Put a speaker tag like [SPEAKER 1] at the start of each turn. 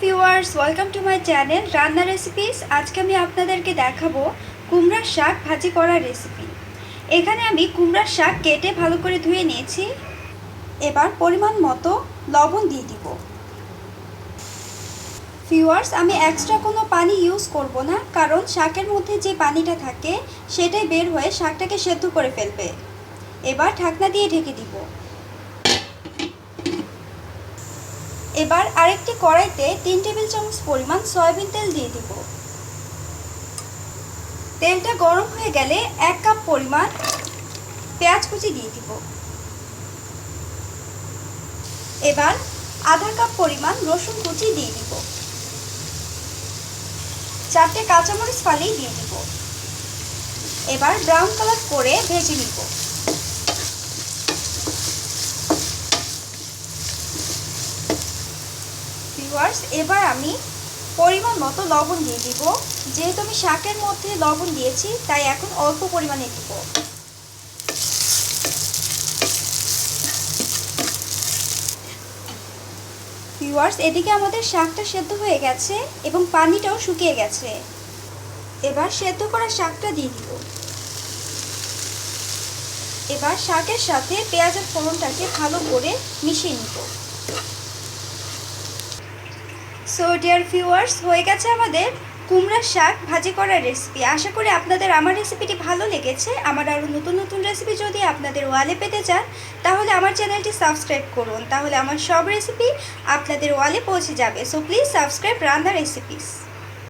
[SPEAKER 1] Viewers welcome to my channel রান্না recipes আজকে আমি আপনাদেরকে দেখাবো কুমড়ার শাক ভাজি করার রেসিপি এখানে আমি কুমড়ার শাক কেটে ভালো করে ধুয়ে নিয়েছি। এবার পরিমাণ মতো লবণ দিয়ে দিব। ভিউয়ার্স আমি এক্সট্রা কোনো পানি ইউজ করব না, কারণ শাকের মধ্যে যে পানিটা থাকে, সেটাই বের হয়ে শাকটাকে সেদ্ধ করে ফেলবে। এবার ঢাকনা দিয়ে ঢেকে দিব। এবার আরেকটি কড়াইতে তিন টেবিল চামচ পরিমাণ সয়াবিন তেল দিয়ে দিব। তেলটা গরম হয়ে গেলে এক কাপ পরিমাণ পেঁয়াজ কুচি দিয়ে দিব। এবার আধা কাপ পরিমাণ রসুন কুচি দিয়ে দিব। চারটে কাঁচামরিচ ফালি দিয়ে দিব। এবার ব্রাউন কালার করে ভেজে নিব। ভিউয়ার্স এবার আমি পরিমাণ মতো লবণ দিয়ে দিব। যেহেতু আমি শাকের মধ্যে লবণ দিয়েছি, তাই এখন অল্প পরিমাণে দিব। ভিউয়ার্স এদিকে আমাদের শাকটা সেদ্ধ হয়ে গেছে এবং পানিটাও শুকিয়ে গেছে। এবার সেদ্ধ করা শাকটা দিয়ে দিব। এবার শাকের সাথে পেঁয়াজের ফোড়নটাকে ভালো করে মিশিয়ে নিব। সো ডিয়ার ভিউয়ার্স হয়ে গেছে আমাদের কুমড়া শাক ভাজি করার রেসিপি আশা করি আপনাদের আমার রেসিপিটি ভালো লেগেছে। আমার আরও নতুন নতুন রেসিপি যদি আপনাদের ওয়ালে পেতে চান, তাহলে আমার চ্যানেলটি সাবস্ক্রাইব করুন। তাহলে আমার সব রেসিপি আপনাদের ওয়ালে পৌঁছে যাবে। সো প্লিজ সাবস্ক্রাইব রান্না রেসিপিস